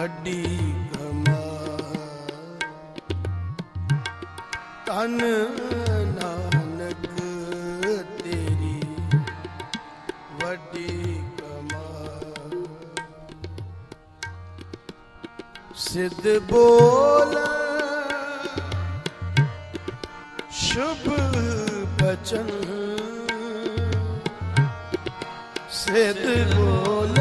ਵੱਡੀ ਕਮਾਈ ਤਨ ਨਾਨਕ ਤੇਰੀ ਵੱਡੀ ਕਮਾਈ ਸਿੱਧ ਬੋਲ ਸ਼ੁਭ ਬਚਨ। ਸਿੱਧ ਬੋਲ।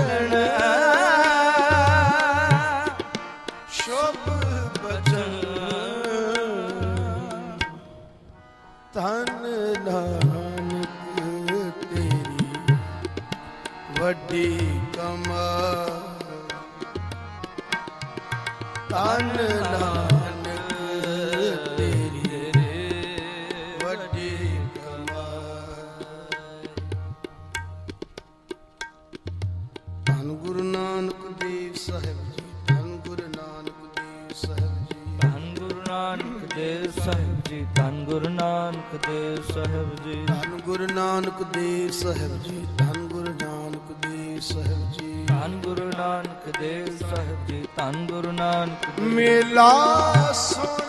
ਧੰਨ ਗੁਰੂ ਨਾਨਕ ਦੇਵ ਸਾਹਿਬ ਜੀ ਧੰਨ ਗੁਰੂ ਨਾਨਕ ਦੇਵ ਸਾਹਿਬ ਜੀ। ਧੰਨ ਗੁਰੂ ਨਾਨਕ ਦੇਵ ਸਾਹਿਬ ਜੀ ਧੰਨ ਗੁਰੂ ਨਾਨਕ ਦੇਵ ਸਾਹਿਬ ਜੀ। ਧੰਨ ਗੁਰੂ ਨਾਨਕ ਦੇਵ ਸਾਹਿਬ ਜੀ ਧੰਨ ਗੁਰੂ ਨਾਨਕ ਦੇਵ ਸਾਹਿਬ ਜੀ। ਧੰਨ ਗੁਰੂ ਨਾਨਕ ਦੇਵ ਸਾਹਿਬ ਜੀ ਧੰਨ ਗੁਰੂ ਨਾਨਕ ਦੇਵ ਮੇਲਾ ਸੁਣ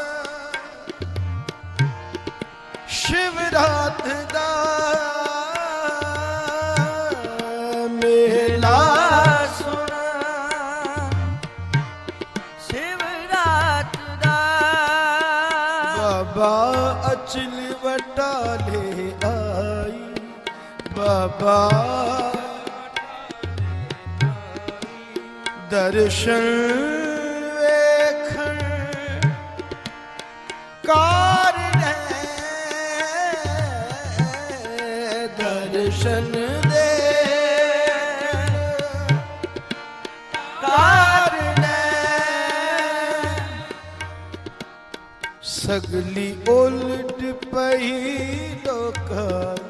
ਸ਼ਿਵ ਰਾਤ ਦਾ ਬਾਬਾ ਦਰਸ਼ਨ ਵੇਖਣ ਕਾਰਣੈ ਦਰਸ਼ਨ ਦੇ ਕਾਰਣੈ ਸਗਲੀ ਉਲਟ ਪਈ ਲੋਕਾਂ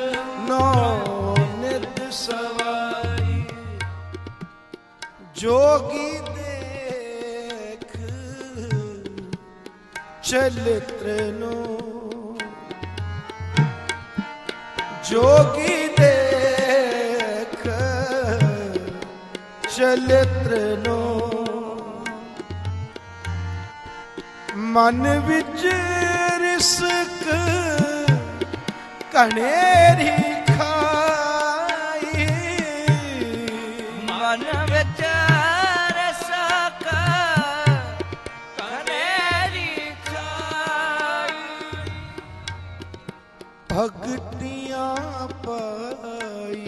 ਸਵਾਈ। ਜੋਗੀ ਦੇਖ ਚਲਿਤ੍ਰ ਨੂੰ। ਜੋਗੀ ਦੇਖ ਚਲਿਤ੍ਰ ਨੂੰ। ਮਨ ਵਿੱਚ ਰਿਸਕ ਕਣੇਰੀ ਭਗਤੀਆਂ ਪਾਈ।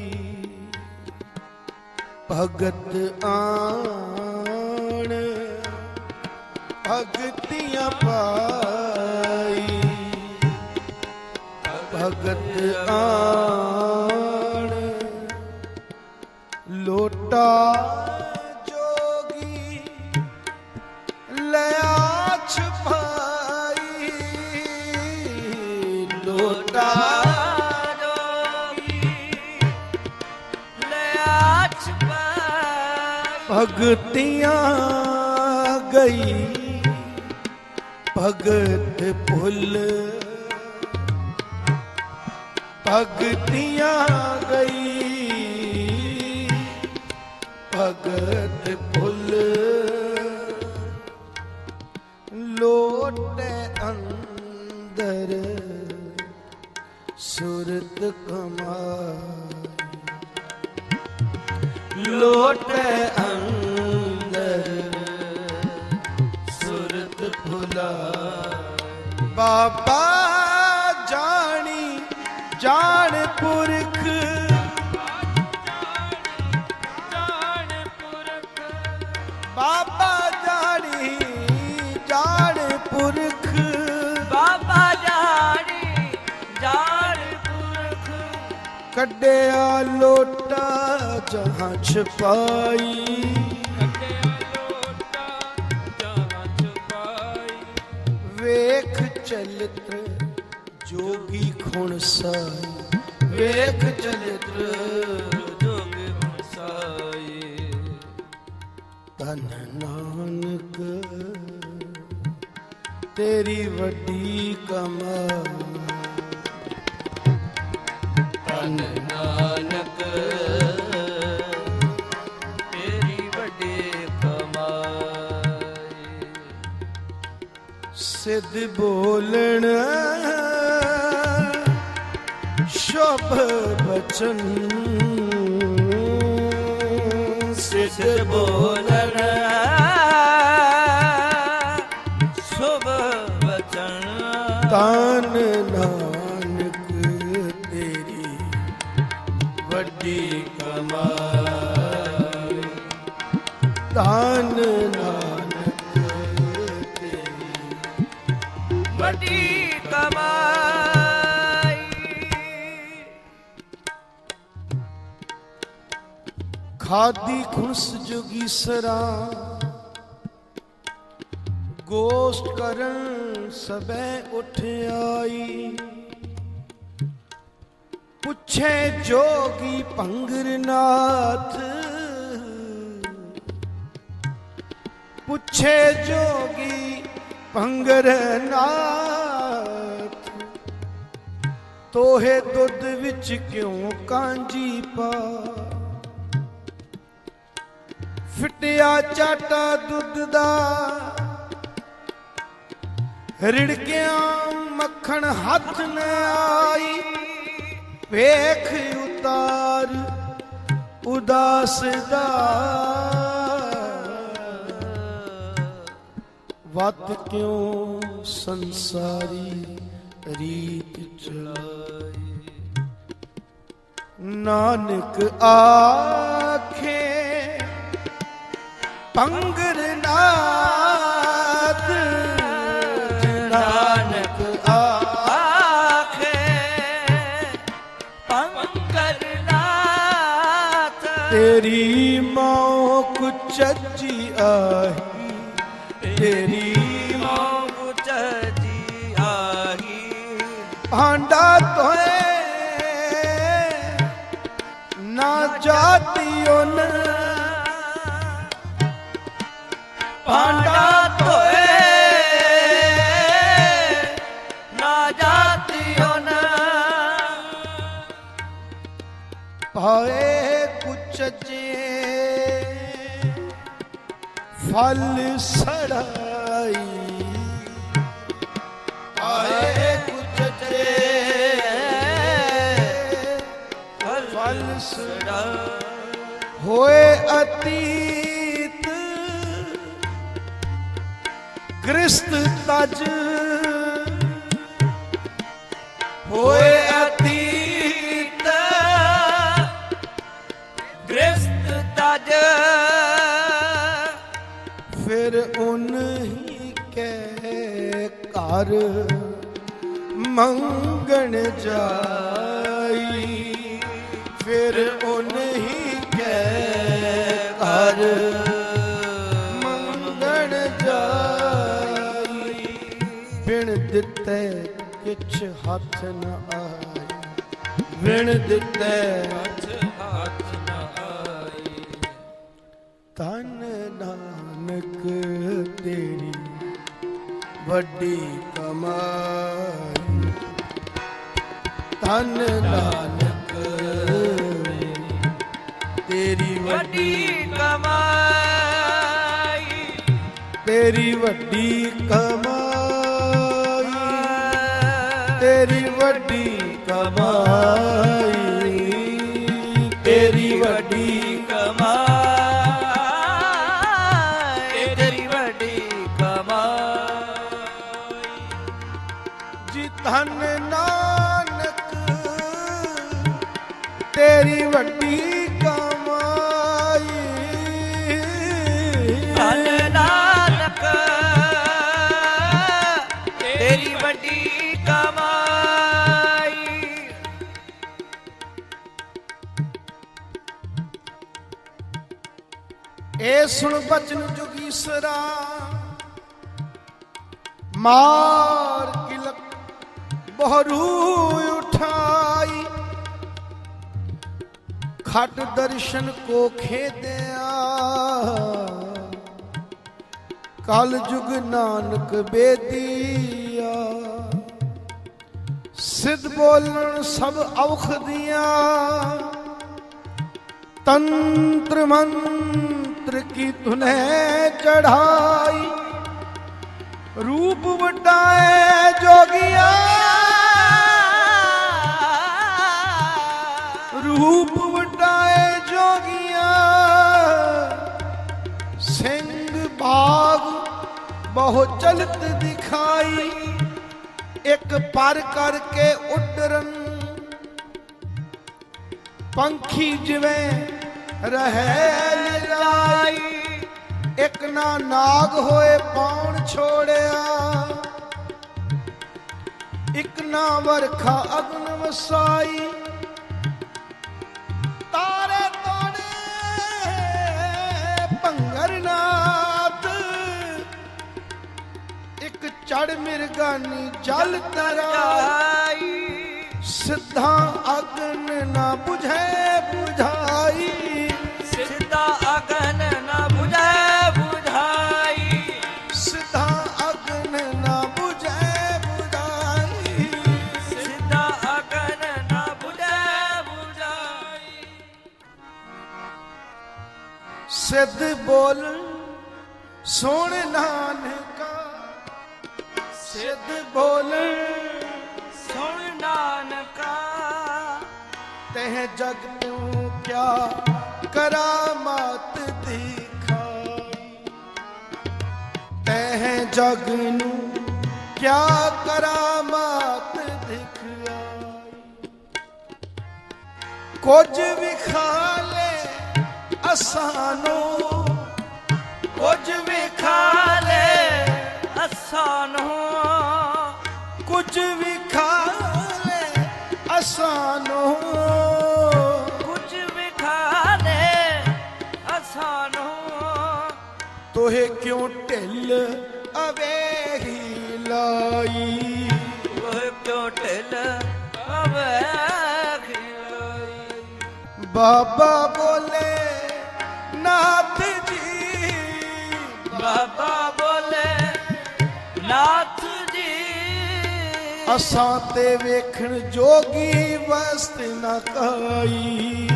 ਭਗਤ ਆਣ ਭਗਤੀਆਂ ਪਾਈ। ਭਗਤ ਆਣ ਲੋਟਾ ਭਗਤੀਆਂ ਗਈ। ਭਗਤ ਭੁੱਲ। ਭਗਤੀਆਂ ਗਈ। ਭਗਤ ਭੁੱਲ। ਲੋਟੇ ਅੰਦਰ ਸੁਰਤ ਕਮਾ ਲੋਟੈ ਅੰਦਰ ਸੁਰਤ ਭੁਲਾਈ ਬਾਬਾ ਜਾਣੀ ਜਾਣ ਪੁਰਖ। ਬਾਬਾ ਜਾਣੀ ਜਾਣ ਪੁਰਖ। ਬਾਬਾ ਜਾਣੀ ਜਾਣ ਪੁਰਖ। ਕੱਢਿਆ ਲੋਟ ਜਹਾਂ ਛਪਾਈ ਵੇਖ ਚਲਿਤ ਜੋਗੀ ਖੁਣ ਸਾਈ। ਵੇਖ ਚਲਿਤ ਜੋਗ ਮਸਾਈ ਤਨ ਨਾਨਕ, ਤੇਰੀ ਵੱਡੀ ਕਮਾਈ ਸਿੱਧ ਬੋਲਣ। ਸ਼ੁਭ ਬਚਨ। ਸਿੱਧ ਬੋਲਣ ਖਾਦੀ ਖੁਣਸ ਜੋਗੀ ਸਰਾ। ਗੋਸ਼ਟ ਕਰਨ ਸਬੈ ਉਠ ਆਈ। ਪੁੱਛੇ ਜੋਗੀ ਭੰਗਰ ਨਾਥ। ਪੁੱਛੇ ਜੋਗੀ ਭੰਗਰ ਨਾਥ। ਤੋਹੇ ਦੁੱਧ ਵਿੱਚ ਕਿਉਂ ਕਾਂਜੀ ਪਾ। ਫਿਟਿਆ ਚਾਟਾ ਦੁੱਧ ਦਾ। ਰਿੜਕਿਆ ਮੱਖਣ ਹੱਥ ਨ ਆਈ। ਵੇਖ ਉਤਾਰ ਉਦਾਸ ਦਾ। ਵਤ ਕਿਉਂ ਸੰਸਾਰੀ ਰੀਤ ਚਲਾਈ? ਨਾਨਕ ਆ ਪੰਗਰ ਨਾਥ ਨਾਨਕ ਆ ਆਖੇ। ਨਾਥ ਤੇਰੀ ਕੁਚਜੀ ਆਹੀ ਫਲ ਸੜਾਈ ਪਾਏ ਕੁਚਜੇ ਫਲ ਸੜਾ ਹੋਏ ਅਤੀਤ ਕ੍ਰਿਸਤ ਤਜ ਕਹਿ ਘਰ ਮੰਗਣ ਜਾਈ ਫਿਰ ਉਨਹੀ ਕਹਿ ਘਰ ਮੰਗਣ ਜਾਈ ਬਿਨ ਦਿੱਤੇ ਕਿਛ ਹੱਥ ਨ ਆਈ। ਬਿਨ ਦਿੱਤੇ ਹੱਥ ਨਾ ਆਈ। ਤਨ ਨਾਨਕ ਤੇਰੀ ਵੱਡੀ ਤਨ ਨਾਨਕ ਤੇਰੀ ਵੱਡੀ ਵੱਡੀ ਕਮਾਈ ਤੇਰੀ ਵੱਡੀ ਕਮਾਈ ਤੇਰੀ ਵੱਡੀ ਕਮਾਈ। ਏ ਸੁਣ ਬਚਨ ਜੁਗੀਸਰਾ ਮਾਰ ਕਿਲਕ ਬਹਰੂ ਉਠਾਈ। ਖਟ ਦਰਸ਼ਨ ਕੋ ਖੇਦਿਆ। ਕਲ ਜੁਗ ਨਾਨਕ ਬੇਦੀਆ। ਸਿੱਧ ਬੋਲਣ ਸਭ ਔਖ ਦੀਆਂ। ਤੰਤਰ ਮੰਤਰ ਕੀ ਤੁਨੇ ਚੜਾਈ ਰੂਪ ਵਡਾਏ ਜੋਗੀਆ। ਰੂਪ ਵਡਾਏ ਜੋਗੀਆ। ਸਿੰਘ ਬਾਗ ਬਹੁ ਚਲਤ ਦਿਖਾਈ। ਇੱਕ ਪਰ ਕਰਕੇ ਉੱਡਰਨ। ਪੰਖੀ ਜਿਵੇਂ ਰਹੇ ਲਜਾਈ। ਇੱਕ ਨਾ ਨਾਗ ਹੋਏ ਪਾਉਣ ਛੋੜਿਆ? ਇੱਕ ਨਾ ਵਰਖਾ ਅਗਨ ਵਸਾਈ। ਤਾਰੇ ਤੋੜੇ ਭੰਗਰ ਨਾਥ ਇੱਕ ਚੜ ਮਿਰਗਾਨੀ ਜਲ ਤਰਾ ਸਿੱਧਾ ਅਗਨ ਨਾ 부ਝੈ ਸਿੱਧ ਬੋਲ ਸੋਣ ਨਾਨਕਾ। ਸਿੱਧ ਬੋਲ ਸੁਣ ਨਾਨਕਾ। ਤਹ ਜਗ ਤੂੰ ਕਿਆ ਕਰਾਮਾਤ ਦਿਖਾਈ। ਤਹ ਜਗ ਨੂੰ ਕਿਆ ਕਰਾਮਾਤ ਦਿਖਾਈ। ਕੁਝ ਵਿਖਾਲੇ ਅਸਾਨੋ ਕੁਝ ਵਿਖਾਲੇ ਅਸਾਨੋ ਕੁਝ ਵਿਖਾਲੇ ਅਸਾਨੋ ਕੁਝ ਵਿਖਾਲੇ ਅਸਾਨੋ ਤੋਹੇ ਕਿਉਂ ਢਿੱਲ ਅਵੇਹੀ ਲਾਈ? ਕਿਉ ਢਿਲ ਖਿਲਾਈ ਬਾਬਾ ਬੋਲੇ ਅਸਾਂ ਤੇ ਵੇਖਣ ਜੋਗੀ ਵਸਤ ਨਾ ਕਾਈ।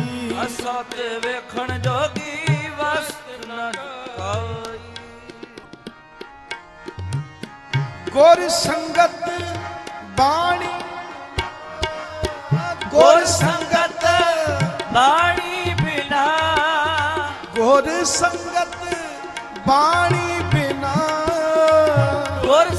ਅਸਾਂ ਤੇ ਵੇਖਣ ਜੋਗੀ ਵਸਤ ਨ ਕਾਈ। ਗੁਰ ਸੰਗਤ ਬਾਣੀ ਗੁਰ ਸੰਗਤ ਬਾਣੀ ਬਿਨਾ ਗੁਰ ਸੰਗਤ ਬਾਣੀ ਬਿਨਾ। ਗੁਰ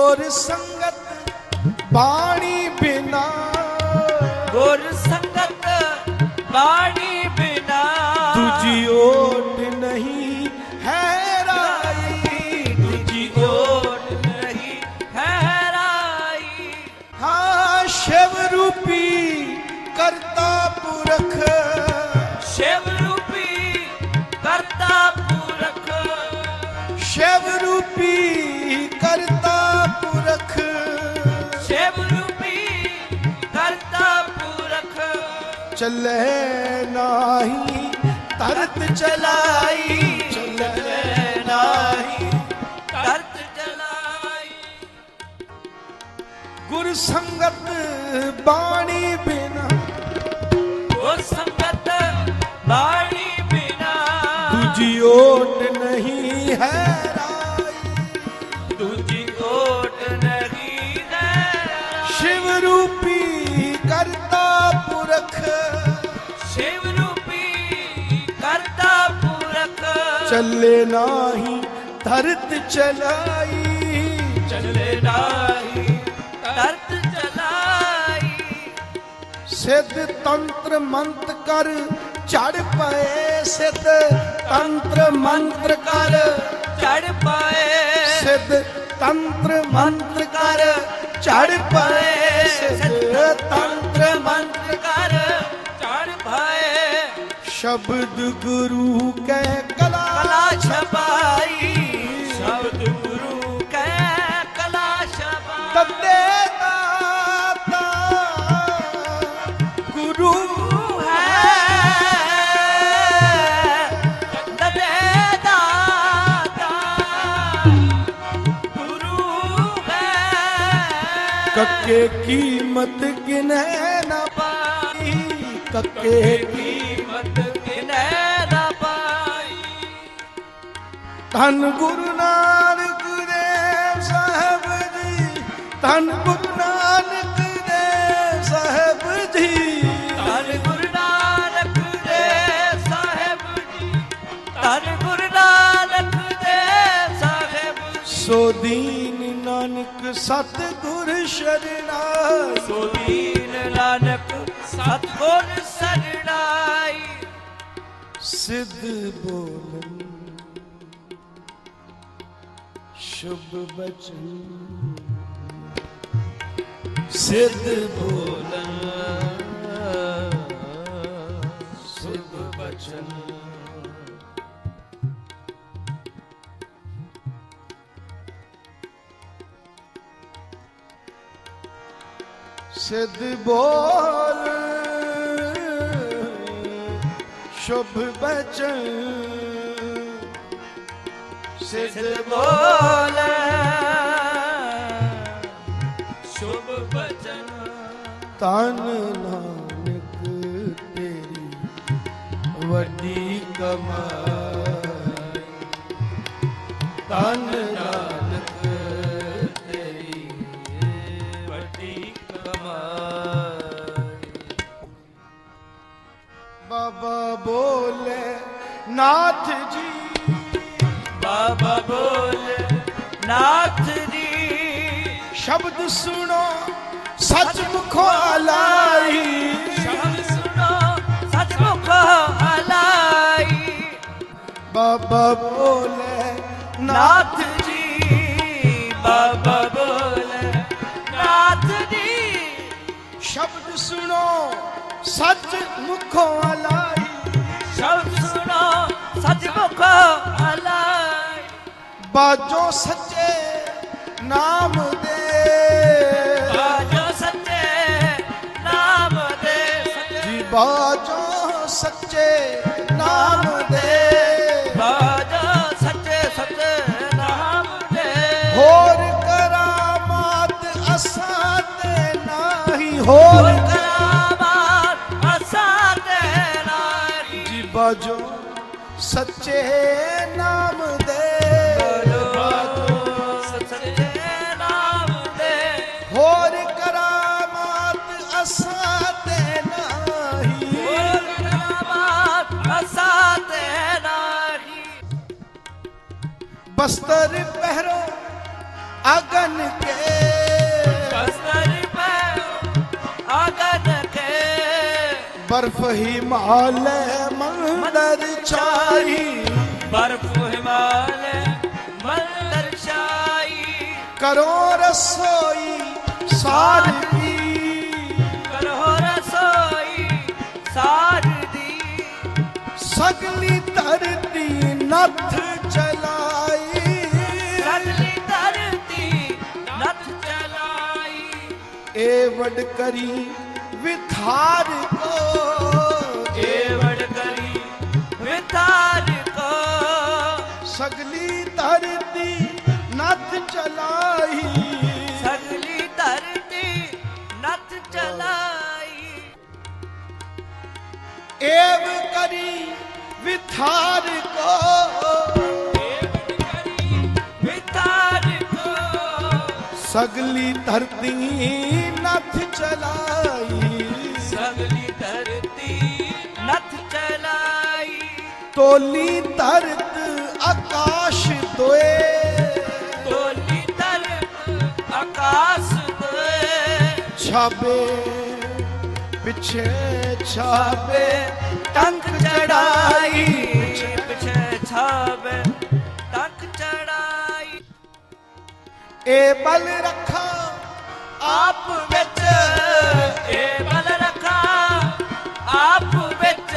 ਗੁਰ ਸੰਗਤ ਬਾਣੀ ਚੱਲੇ ਨਾਹੀ ਤਰਤ ਚਲਾਈ ਚੱਲੇ ਨਾਹੀ ਕਰਤ ਚਲਾਈ ਗੁਰ ਸੰਗਤ ਬਾਣੀ ਬਿਨਾ ਗੁਰ ਸੰਗਤ ਬਾਣੀ ਬਿਨਾ ਦੂਜੀ ਓਟ ਨਹੀਂ ਹੈ ਚੱਲੇ ਨਾਹੀ ਧਰਤ ਚਲਾਈ। ਚੱਲੇ ਨਾਹੀ ਤਰਤ ਚਲਾਈ। ਸਿੱਧ ਤੰਤਰ ਮੰਤ ਕਰ ਚੜ ਪਏ ਸਿੱਧ। ਤੰਤਰ ਮੰਤਰ ਕਰ ਚੜ ਪਾਏ। ਸਿੱਧ ਤੰਤਰ ਮੰਤਰ ਕਰ ਚੜ ਪਏ ਸਿੱਧ ਤੰਤਰ ਮੰਤਰ ਕਰ। ਚੜ ਪਾਏ। ਸ਼ਬਦ ਗੁਰੂ ਕੈ ਕਲਾ। ਕਲਾ ਛਪਾਈ। ਸ਼ਬਦ ਗੁਰੂ ਕੈ ਕਲਾ ਛਪਾਈ। ਤੱਦੇ ਦਾਤਾ ਗੁਰੂ ਹੈ। ਤਦੇ ਦਾਤਾ ਗੁਰੂ ਹੈ। ਕੱਕੇ ਕੀਮਤ ਗਿਨੈ ਨਾ ਪਾਈ ਕੱਕੇ ਕੀਮਤ ਧੰਨ ਗੁਰੂ ਨਾਨਕ ਦੇਵ ਸਾਹਿਬ ਜੀ ਧੰਨ ਗੁਰੂ ਨਾਨਕ ਦੇਵ ਸਾਹਿਬ ਜੀ। ਧੰਨ ਗੁਰੂ ਨਾਨਕ ਦੇਵ ਸਾਹਿਬ ਜੀ ਧੰਨ ਗੁਰੂ ਨਾਨਕ ਦੇਵ ਸਾਹਿਬ ਸੋ ਦੀਨ ਨਾਨਕ ਸਤ ਗੁਰ ਸ਼ਰਨਾਈ। ਸੋ ਦੀਨ ਨਾਨਕ ਸਤਿਗੁਰ ਸਰਣਾਈ ਸਿੱਧ ਬੋਲਨ ਸ਼ੁਭ ਬਚਨ ਸਿੱਧ ਬੋਲਨ ਸੁਭ ਬਚਨ ਸਿੱਧ ਬੋਲ ਸ਼ੁਭ ਬਚਨ ਸਿੱਧ ਬੋਲ। ਸ਼ੁਭ ਬਚਨ। ਤਨ ਨਾਨਕ ਤੇਰੀ ਵੱਡੀ ਕਮਾਈ। ਤਨ ਸ਼ਬਦ ਸੁਣੋ ਸੱਚ ਮੁਖੋਂ ਲਾਈ ਸ਼ਬਦ ਸੁਣੋ ਸਤਿਮੁਖ ਹਲਾਈ ਬਾਬਾ ਬੋਲੇ ਨਾਥ ਜੀ। ਬਾਬਾ ਬੋਲ ਨਾਥ ਜੀ। ਸ਼ਬਦ ਸੁਣੋ ਸੱਚ ਮੁਖੋਂ ਲਾਈ ਸ਼ਬਦ ਸੁਣੋ ਸਤਿਮੁਖ ਹਲਾਈ ਬਾਜੋ ਸੱਚੇ ਨਾਮ ਦੇ ਬਾਜੋ ਸੱਚੇ ਨਾਮ ਦੇ। ਬਾਜੋ ਸੱਚੇ ਸੱਚੇ ਨਾਮ ਦੇ। ਹੋਰ ਕਰਾਮਾਤ ਅਸਾਂ ਤੇ ਨਾਹੀ ਹੋਰ ਕਰਾਮਾਤ ਅਸਾਂ ਦੇ ਨਾਹੀ। ਜੀ ਬਾਜੋ ਸੱਚੇ ਨਾਮ ਬਸਤਰ ਪਹਿਰੋ ਅਗਨ ਕੇ। ਬਸਤਰ ਪੈ ਆਗਨ ਕੇ। ਬਰਫ ਹਿਮਾਲੈ ਮੰਦਰ ਛਾਈ। ਬਰਫ ਹਿਮਾਲੈ ਮੰਦਰ ਛਾਈ। ਕਰੋ ਰਸੋਈ ਸਾਰ ਦੀ। ਕਰੋ ਰਸੋਈ ਸਾਰ ਦੀ। ਸਗਲੀ ਧਰਤੀ ਨੱਥ ਏ ਵਡ ਕਰੀ ਵਿਥਾਰ ਕੋ। ਏ ਵੜ ਕਰੀ ਵਿਤਾਰ ਕੋ। ਸਗਲੀ ਧਰਤੀ ਨੱਥ ਚਲਾਈ। ਸਗਲੀ ਧਰਤੀ ਨੱਥ ਚਲਾਈ। ਏਵ ਕਰੀ ਵਿਥਾਰ ਕੋ। ਸਗਲੀ ਧਰਤੀ ਨੱਥ ਚਲਾਈ। ਸਗਲੀ ਧਰਤੀ ਨੱਥ ਚਲਾਈ। ਤੋਲੀ ਧਰਤ ਆਕਾਸ਼ ਦੋਏ ਢੋਲੀ ਧਰਤ ਆਕਾਸ ਦੇ ਛਾਬੇ ਪਿੱਛੇ ਛਾਬੇ ਟੰਕ ਚੜਾਈ। ਇਹ ਬਲ ਰੱਖਾ ਆਪ ਵਿੱਚ। ਇਹ ਬਲ ਰੱਖਾ ਆਪ ਵਿੱਚ।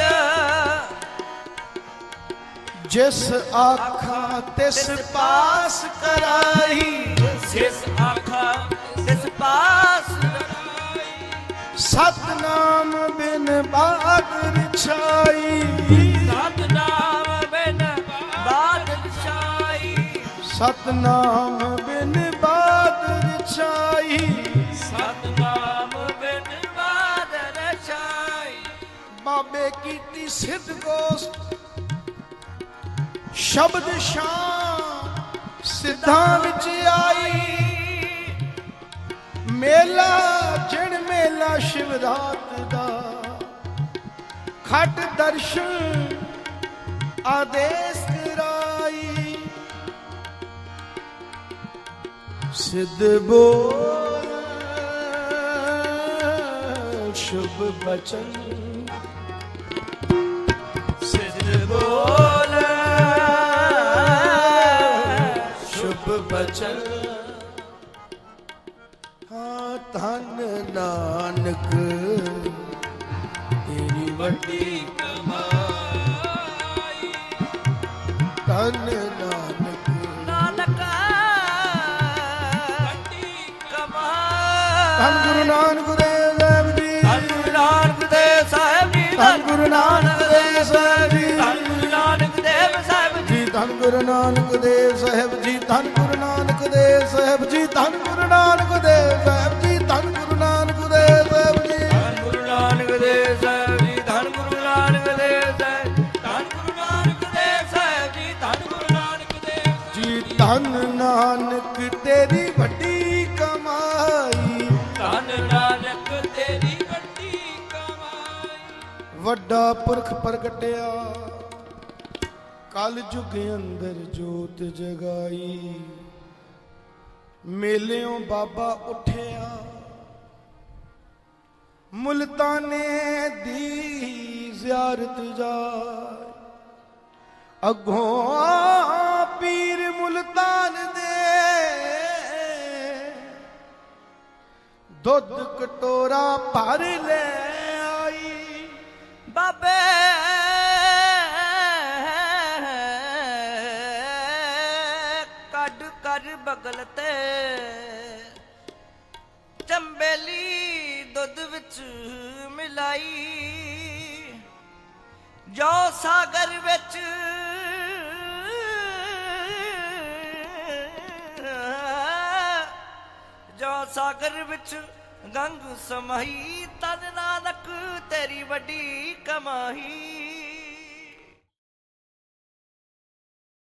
ਜਿਸ ਆਖਾਂ ਤਿਸ ਪਾਸ ਕਰਾਈ। ਸਿਸ ਆਖਾ ਤਿਸ ਪਾਸ ਸਤਨਾਮ ਬਿਨ ਬਾਦਰ ਛਾਈ ਸਤਨਾਮ ਬਿਨ ਬਾਦਲ ਛਾਈ ਸਤਨਾਮ ਬਾਬੇ ਕੀਤੀ ਸਿੱਧ ਗੋਸਤ। ਸ਼ਬਦ ਸ਼ਾਨ ਸਿੱਧਾਂ ਵਿੱਚ ਆਈ। ਮੇਲਾ, ਜਿਣ ਮੇਲਾ ਸ਼ਿਵਰਾਤ ਦਾ। ਖਟ ਦਰਸ਼ਨ ਆਦੇਸ਼ ਕਰਾਈ। ਸਿੱਧ ਬੋਲ, ਸ਼ੁਭ ਬਚਨ ਬਚਨ। ਹਾਂ ਧੰਨ ਨਾਨਕ ਤੇਰੀ ਵੱਡੀ ਕਮਾਈ। ਧੰਨ ਨਾਨਕ ਨਾਨਕ ਵੱਡੀ ਕਮਾਈ। ਧੰਨ ਗੁਰੂ ਨਾਨਕ ਦੇਵ ਜੀ। ਧੰਨ ਗੁਰੂ ਨਾਨਕ ਦੇਵ ਸਾਹਿਬ ਜੀ ਧੰਨ ਗੁਰੂ ਨਾਨਕ ਦੇਵ ਸਾਹਿਬ ਜੀ। ਗੁਰੂ ਨਾਨਕ ਦੇਵ ਸਾਹਿਬ ਜੀ ਧੰਨ ਗੁਰੂ ਨਾਨਕ ਦੇਵ ਸਾਹਿਬ ਜੀ ਧੰਨ ਗੁਰੂ ਨਾਨਕ ਦੇਵ ਸਾਹਿਬ ਜੀ ਧੰਨ ਗੁਰੂ ਨਾਨਕ ਦੇਵ ਸਾਹਿਬ ਜੀ। ਧੰਨ ਗੁਰੂ ਨਾਨਕ ਦੇਵ ਸਾਹਿਬ ਜੀ ਧੰਨ ਗੁਰੂ ਨਾਨਕ ਦੇਵ ਸਾਹਿਬ ਧੰਨ ਗੁਰੂ ਨਾਨਕ ਦੇਵ ਸਾਹਿਬ ਜੀ ਧੰਨ ਗੁਰੂ ਨਾਨਕ ਦੇਵ ਜੀ ਧੰਨ ਨਾਨਕ ਤੇਰੀ ਵੱਡੀ ਕਮਾਈ। ਧੰਨ ਨਾਨਕ ਤੇਰੀ ਵੱਡੀ ਕਮਾਈ। ਵੱਡਾ ਪੁਰਖ ਪ੍ਰਗਟਿਆ। ਕਲ ਯੁਗ ਅੰਦਰ ਜੋਤ ਜਗਾਈ। ਮੇਲਿਓਂ ਬਾਬਾ ਉੱਠਿਆ। ਮੁਲਤਾਨੇ ਦੀ ਜ਼ਿਆਰਤ ਜਾਏ ਅਗੋਂ ਪੀਰ ਮੁਲਤਾਨ ਦੇ ਦੁੱਧ ਕਟੋਰਾ ਭਰ ਲੈ। ਵਿੱਚ ਮਿਲਾਈ। ਜੋ ਸਾਗਰ ਵਿੱਚ ਜੋ ਸਾਗਰ ਵਿੱਚ ਗੰਗ ਸਮਾਈ ਤਨ ਨਾਨਕ ਤੇਰੀ ਵੱਡੀ ਕਮਾਈ।